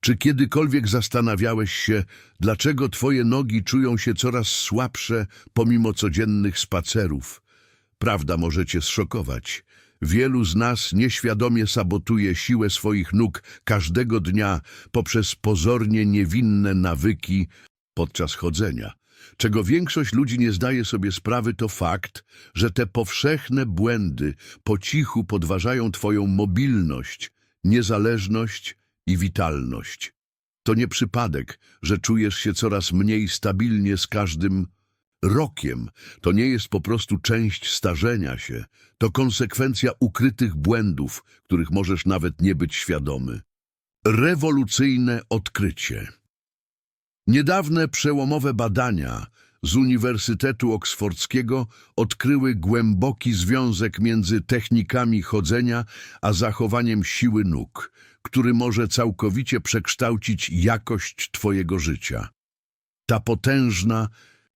Czy kiedykolwiek zastanawiałeś się, dlaczego twoje nogi czują się coraz słabsze pomimo codziennych spacerów? Prawda może cię zszokować. Wielu z nas nieświadomie sabotuje siłę swoich nóg każdego dnia poprzez pozornie niewinne nawyki podczas chodzenia. Czego większość ludzi nie zdaje sobie sprawy, to fakt, że te powszechne błędy po cichu podważają twoją mobilność, niezależność i witalność. To nie przypadek, że czujesz się coraz mniej stabilnie z każdym rokiem. To nie jest po prostu część starzenia się. To konsekwencja ukrytych błędów, których możesz nawet nie być świadomy. Rewolucyjne odkrycie. Niedawne przełomowe badania z Uniwersytetu Oksfordzkiego odkryły głęboki związek między technikami chodzenia a zachowaniem siły nóg, który może całkowicie przekształcić jakość Twojego życia. Ta potężna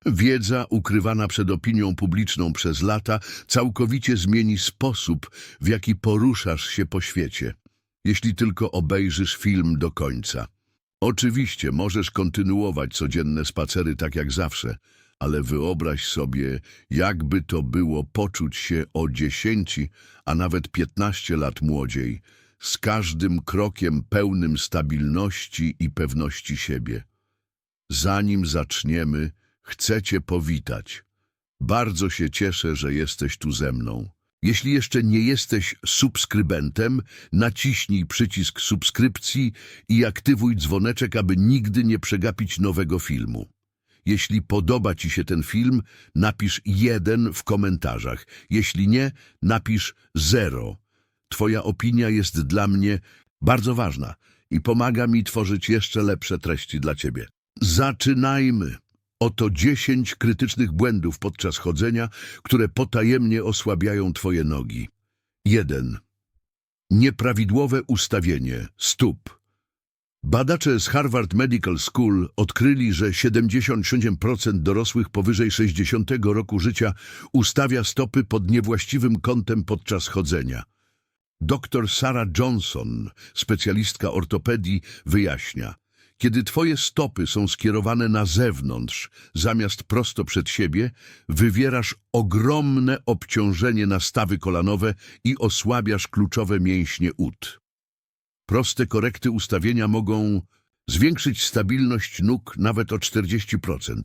wiedza ukrywana przed opinią publiczną przez lata całkowicie zmieni sposób, w jaki poruszasz się po świecie, jeśli tylko obejrzysz film do końca. Oczywiście możesz kontynuować codzienne spacery tak jak zawsze, ale wyobraź sobie, jakby to było poczuć się o 10, a nawet 15 lat młodziej, z każdym krokiem pełnym stabilności i pewności siebie. Zanim zaczniemy, chcę Cię powitać. Bardzo się cieszę, że jesteś tu ze mną. Jeśli jeszcze nie jesteś subskrybentem, naciśnij przycisk subskrypcji i aktywuj dzwoneczek, aby nigdy nie przegapić nowego filmu. Jeśli podoba Ci się ten film, napisz jeden w komentarzach. Jeśli nie, napisz zero. Twoja opinia jest dla mnie bardzo ważna i pomaga mi tworzyć jeszcze lepsze treści dla Ciebie. Zaczynajmy. Oto 10 krytycznych błędów podczas chodzenia, które potajemnie osłabiają Twoje nogi. 1. Nieprawidłowe ustawienie stóp. Badacze z Harvard Medical School odkryli, że 77% dorosłych powyżej 60 roku życia ustawia stopy pod niewłaściwym kątem podczas chodzenia. Dr Sarah Johnson, specjalistka ortopedii, wyjaśnia. Kiedy twoje stopy są skierowane na zewnątrz, zamiast prosto przed siebie, wywierasz ogromne obciążenie na stawy kolanowe i osłabiasz kluczowe mięśnie ud. Proste korekty ustawienia mogą zwiększyć stabilność nóg nawet o 40%.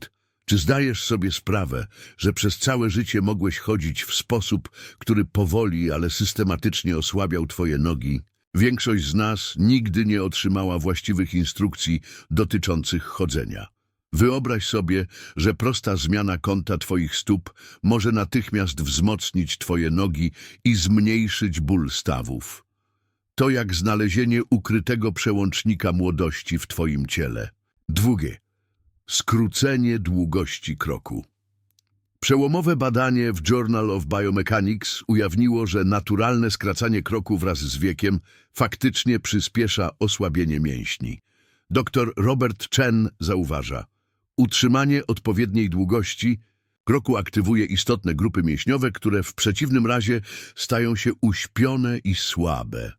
Czy zdajesz sobie sprawę, że przez całe życie mogłeś chodzić w sposób, który powoli, ale systematycznie osłabiał twoje nogi? Większość z nas nigdy nie otrzymała właściwych instrukcji dotyczących chodzenia. Wyobraź sobie, że prosta zmiana kąta twoich stóp może natychmiast wzmocnić twoje nogi i zmniejszyć ból stawów. To jak znalezienie ukrytego przełącznika młodości w twoim ciele. Drugie. Skrócenie długości kroku. Przełomowe badanie w Journal of Biomechanics ujawniło, że naturalne skracanie kroku wraz z wiekiem faktycznie przyspiesza osłabienie mięśni. Dr Robert Chen zauważa, utrzymanie odpowiedniej długości kroku aktywuje istotne grupy mięśniowe, które w przeciwnym razie stają się uśpione i słabe.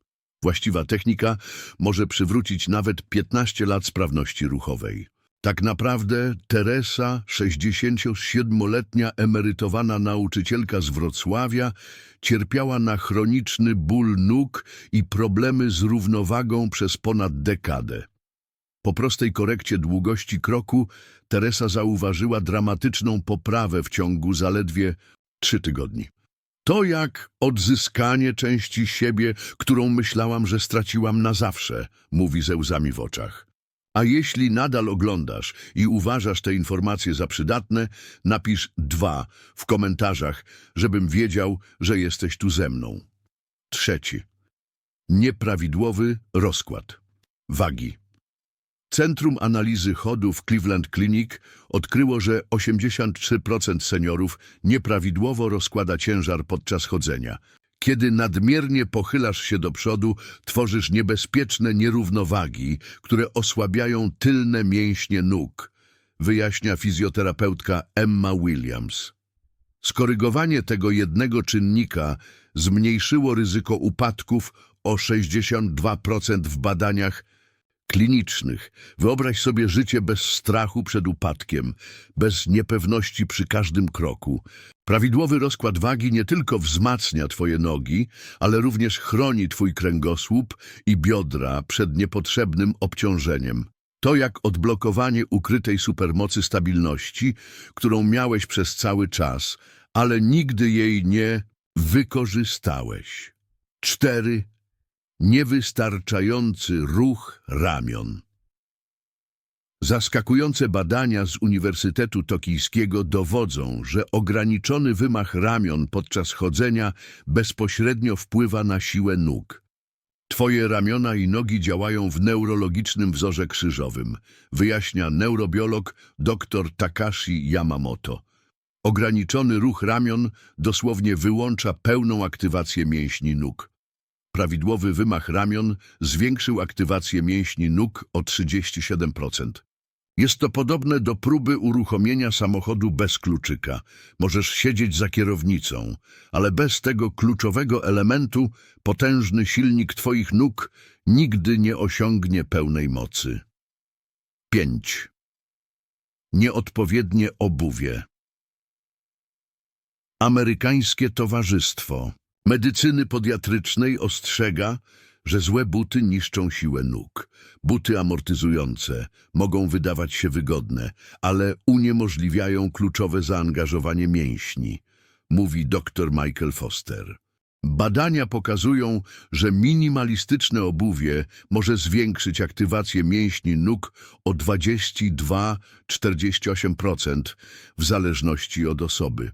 Właściwa technika może przywrócić nawet 15 lat sprawności ruchowej. Tak naprawdę Teresa, 67-letnia emerytowana nauczycielka z Wrocławia, cierpiała na chroniczny ból nóg i problemy z równowagą przez ponad dekadę. Po prostej korekcie długości kroku Teresa zauważyła dramatyczną poprawę w ciągu zaledwie trzy tygodni. To jak odzyskanie części siebie, którą myślałam, że straciłam na zawsze, mówi ze łzami w oczach. A jeśli nadal oglądasz i uważasz te informacje za przydatne, napisz dwa w komentarzach, żebym wiedział, że jesteś tu ze mną. Trzeci. Nieprawidłowy rozkład. Wagi. Centrum Analizy Chodów Cleveland Clinic odkryło, że 83% seniorów nieprawidłowo rozkłada ciężar podczas chodzenia. Kiedy nadmiernie pochylasz się do przodu, tworzysz niebezpieczne nierównowagi, które osłabiają tylne mięśnie nóg, wyjaśnia fizjoterapeutka Emma Williams. Skorygowanie tego jednego czynnika zmniejszyło ryzyko upadków o 62% w badaniach klinicznych. Wyobraź sobie życie bez strachu przed upadkiem, bez niepewności przy każdym kroku. Prawidłowy rozkład wagi nie tylko wzmacnia Twoje nogi, ale również chroni Twój kręgosłup i biodra przed niepotrzebnym obciążeniem. To jak odblokowanie ukrytej supermocy stabilności, którą miałeś przez cały czas, ale nigdy jej nie wykorzystałeś. 4. Niewystarczający ruch ramion. Zaskakujące badania z Uniwersytetu Tokijskiego dowodzą, że ograniczony wymach ramion podczas chodzenia bezpośrednio wpływa na siłę nóg. Twoje ramiona i nogi działają w neurologicznym wzorze krzyżowym, wyjaśnia neurobiolog dr Takashi Yamamoto. Ograniczony ruch ramion dosłownie wyłącza pełną aktywację mięśni nóg. Prawidłowy wymach ramion zwiększył aktywację mięśni nóg o 37%. Jest to podobne do próby uruchomienia samochodu bez kluczyka. Możesz siedzieć za kierownicą, ale bez tego kluczowego elementu potężny silnik Twoich nóg nigdy nie osiągnie pełnej mocy. 5. Nieodpowiednie obuwie. Amerykańskie Towarzystwo Medycyny Podiatrycznej ostrzega, że złe buty niszczą siłę nóg. Buty amortyzujące mogą wydawać się wygodne, ale uniemożliwiają kluczowe zaangażowanie mięśni, mówi dr Michael Foster. Badania pokazują, że minimalistyczne obuwie może zwiększyć aktywację mięśni nóg o 22-48% w zależności od osoby.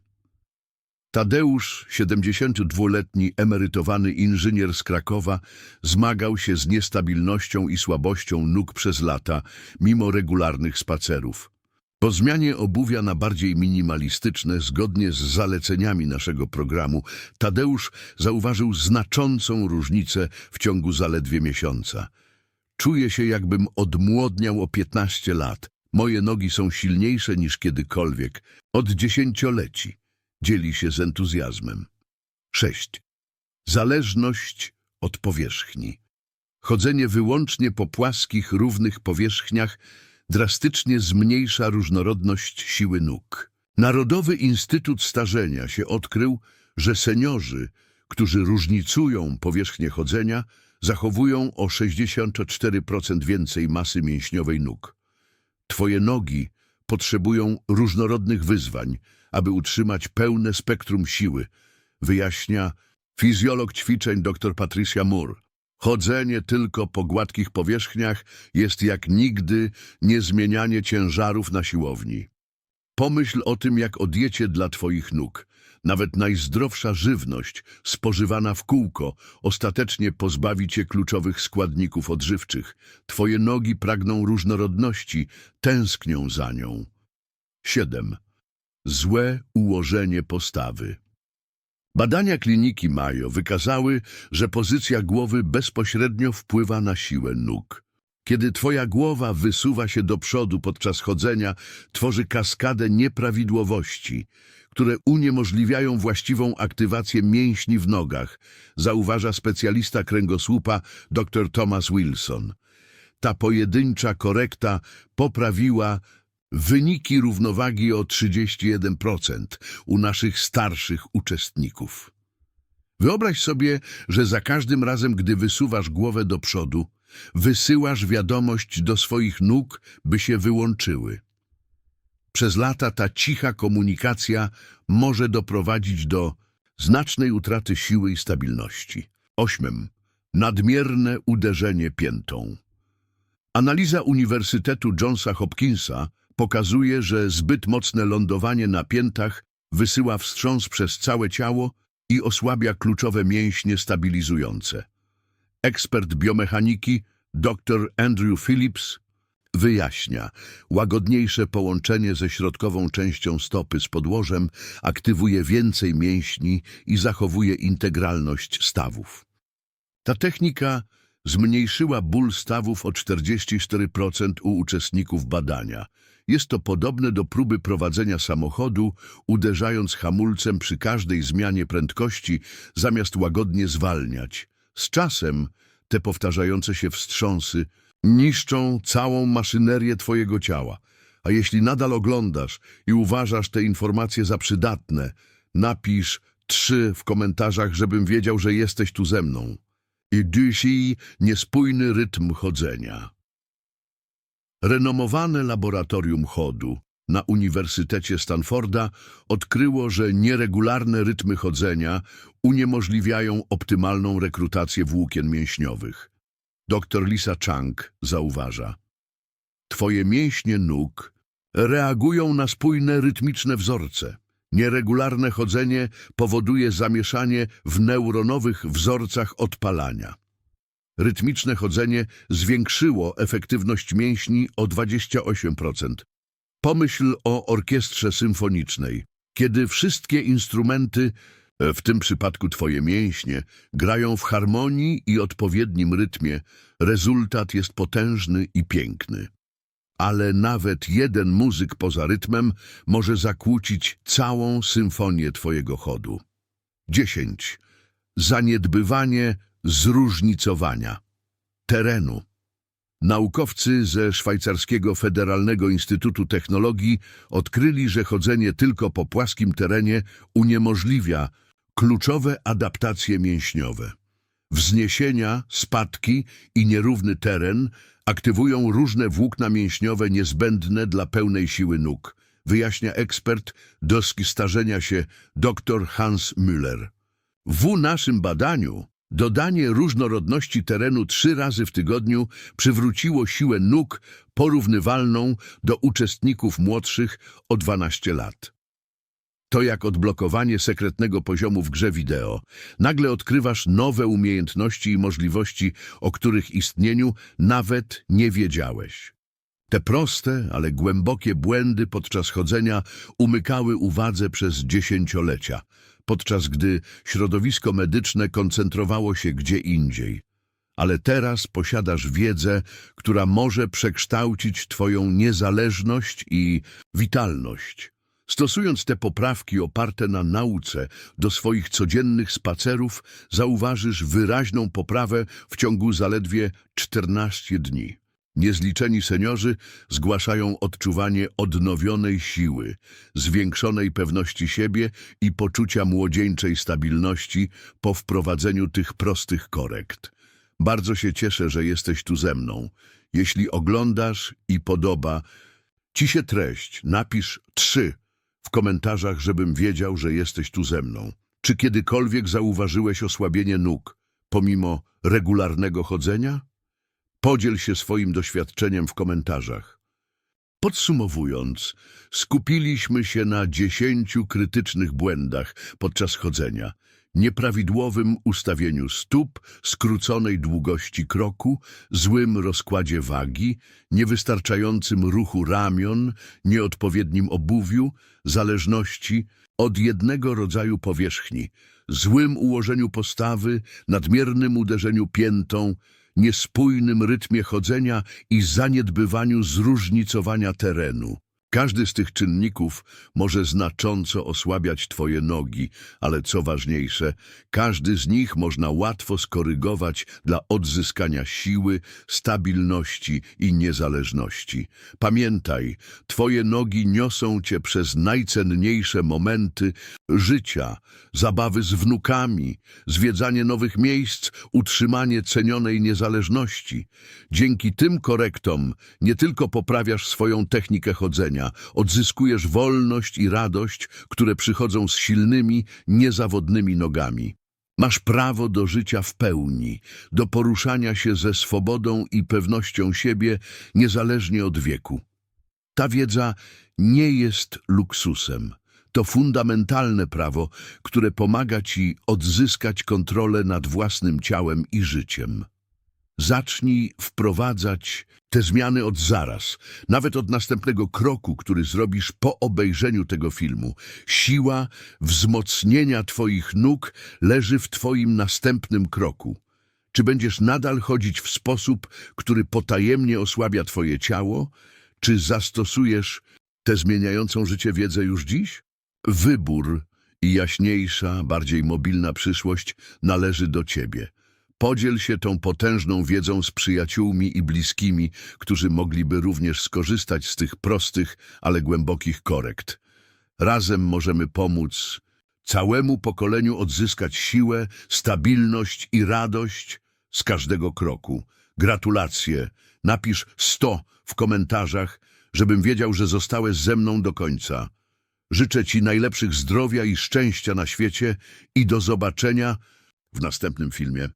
Tadeusz, 72-letni emerytowany inżynier z Krakowa, zmagał się z niestabilnością i słabością nóg przez lata, mimo regularnych spacerów. Po zmianie obuwia na bardziej minimalistyczne, zgodnie z zaleceniami naszego programu, Tadeusz zauważył znaczącą różnicę w ciągu zaledwie miesiąca. Czuję się, jakbym odmłodniał o 15 lat. Moje nogi są silniejsze niż kiedykolwiek, od dziesięcioleci dzieli się z entuzjazmem. 6. Zależność od powierzchni. Chodzenie wyłącznie po płaskich, równych powierzchniach drastycznie zmniejsza różnorodność siły nóg. Narodowy Instytut Starzenia się odkrył, że seniorzy, którzy różnicują powierzchnię chodzenia, zachowują o 64% więcej masy mięśniowej nóg. Twoje nogi potrzebują różnorodnych wyzwań, aby utrzymać pełne spektrum siły, wyjaśnia fizjolog ćwiczeń dr Patricia Moore. Chodzenie tylko po gładkich powierzchniach jest jak nigdy niezmienianie ciężarów na siłowni. Pomyśl o tym jak o diecie dla Twoich nóg. Nawet najzdrowsza żywność, spożywana w kółko, ostatecznie pozbawi Cię kluczowych składników odżywczych. Twoje nogi pragną różnorodności, tęsknią za nią. 7. Złe ułożenie postawy. Badania kliniki Mayo wykazały, że pozycja głowy bezpośrednio wpływa na siłę nóg. Kiedy twoja głowa wysuwa się do przodu podczas chodzenia, tworzy kaskadę nieprawidłowości, które uniemożliwiają właściwą aktywację mięśni w nogach, zauważa specjalista kręgosłupa dr Thomas Wilson. Ta pojedyncza korekta poprawiła wyniki równowagi o 31% u naszych starszych uczestników. Wyobraź sobie, że za każdym razem, gdy wysuwasz głowę do przodu, wysyłasz wiadomość do swoich nóg, by się wyłączyły. Przez lata ta cicha komunikacja może doprowadzić do znacznej utraty siły i stabilności. 8. Nadmierne uderzenie piętą. Analiza Uniwersytetu Johnsa Hopkinsa pokazuje, że zbyt mocne lądowanie na piętach wysyła wstrząs przez całe ciało i osłabia kluczowe mięśnie stabilizujące. Ekspert biomechaniki dr Andrew Phillips wyjaśnia, łagodniejsze połączenie ze środkową częścią stopy z podłożem aktywuje więcej mięśni i zachowuje integralność stawów. Ta technika zmniejszyła ból stawów o 44% u uczestników badania. Jest to podobne do próby prowadzenia samochodu, uderzając hamulcem przy każdej zmianie prędkości, zamiast łagodnie zwalniać. Z czasem te powtarzające się wstrząsy Niszczą całą maszynerię twojego ciała. A jeśli nadal oglądasz i uważasz te informacje za przydatne, napisz trzy w komentarzach, żebym wiedział, że jesteś tu ze mną. I dusi niespójny rytm chodzenia. Renomowane laboratorium chodu na Uniwersytecie Stanforda odkryło, że nieregularne rytmy chodzenia uniemożliwiają optymalną rekrutację włókien mięśniowych. Dr Lisa Chang zauważa. Twoje mięśnie nóg reagują na spójne, rytmiczne wzorce. Nieregularne chodzenie powoduje zamieszanie w neuronowych wzorcach odpalania. Rytmiczne chodzenie zwiększyło efektywność mięśni o 28%. Pomyśl o orkiestrze symfonicznej. Kiedy wszystkie instrumenty, w tym przypadku twoje mięśnie, grają w harmonii i odpowiednim rytmie, rezultat jest potężny i piękny. Ale nawet jeden muzyk poza rytmem może zakłócić całą symfonię twojego chodu. 10. Zaniedbywanie zróżnicowania terenu. Naukowcy ze Szwajcarskiego Federalnego Instytutu Technologii odkryli, że chodzenie tylko po płaskim terenie uniemożliwia kluczowe adaptacje mięśniowe. Wzniesienia, spadki i nierówny teren aktywują różne włókna mięśniowe niezbędne dla pełnej siły nóg, wyjaśnia ekspert doski starzenia się dr Hans Müller. W naszym badaniu dodanie różnorodności terenu trzy razy w tygodniu przywróciło siłę nóg porównywalną do uczestników młodszych o 12 lat. To jak odblokowanie sekretnego poziomu w grze wideo. Nagle odkrywasz nowe umiejętności i możliwości, o których istnieniu nawet nie wiedziałeś. Te proste, ale głębokie błędy podczas chodzenia umykały uwadze przez dziesięciolecia, podczas gdy środowisko medyczne koncentrowało się gdzie indziej. Ale teraz posiadasz wiedzę, która może przekształcić Twoją niezależność i witalność. Stosując te poprawki oparte na nauce do swoich codziennych spacerów, zauważysz wyraźną poprawę w ciągu zaledwie 14 dni. Niezliczeni seniorzy zgłaszają odczuwanie odnowionej siły, zwiększonej pewności siebie i poczucia młodzieńczej stabilności po wprowadzeniu tych prostych korekt. Bardzo się cieszę, że jesteś tu ze mną. Jeśli oglądasz i podoba ci się treść, napisz trzy w komentarzach, żebym wiedział, że jesteś tu ze mną. Czy kiedykolwiek zauważyłeś osłabienie nóg pomimo regularnego chodzenia? Podziel się swoim doświadczeniem w komentarzach. Podsumowując, skupiliśmy się na dziesięciu krytycznych błędach podczas chodzenia. Nieprawidłowym ustawieniu stóp, skróconej długości kroku, złym rozkładzie wagi, niewystarczającym ruchu ramion, nieodpowiednim obuwiu, zależności od jednego rodzaju powierzchni, złym ułożeniu postawy, nadmiernym uderzeniu piętą, niespójnym rytmie chodzenia i zaniedbywaniu zróżnicowania terenu. Każdy z tych czynników może znacząco osłabiać Twoje nogi, ale co ważniejsze, każdy z nich można łatwo skorygować dla odzyskania siły, stabilności i niezależności. Pamiętaj, Twoje nogi niosą Cię przez najcenniejsze momenty życia, zabawy z wnukami, zwiedzanie nowych miejsc, utrzymanie cenionej niezależności. Dzięki tym korektom nie tylko poprawiasz swoją technikę chodzenia, odzyskujesz wolność i radość, które przychodzą z silnymi, niezawodnymi nogami. Masz prawo do życia w pełni, do poruszania się ze swobodą i pewnością siebie, niezależnie od wieku. Ta wiedza nie jest luksusem. To fundamentalne prawo, które pomaga ci odzyskać kontrolę nad własnym ciałem i życiem. Zacznij wprowadzać te zmiany od zaraz, nawet od następnego kroku, który zrobisz po obejrzeniu tego filmu. Siła wzmocnienia Twoich nóg leży w Twoim następnym kroku. Czy będziesz nadal chodzić w sposób, który potajemnie osłabia Twoje ciało, czy zastosujesz tę zmieniającą życie wiedzę już dziś? Wybór i jaśniejsza, bardziej mobilna przyszłość należy do Ciebie. Podziel się tą potężną wiedzą z przyjaciółmi i bliskimi, którzy mogliby również skorzystać z tych prostych, ale głębokich korekt. Razem możemy pomóc całemu pokoleniu odzyskać siłę, stabilność i radość z każdego kroku. Gratulacje. Napisz 100 w komentarzach, żebym wiedział, że zostałeś ze mną do końca. Życzę Ci najlepszych zdrowia i szczęścia na świecie i do zobaczenia w następnym filmie.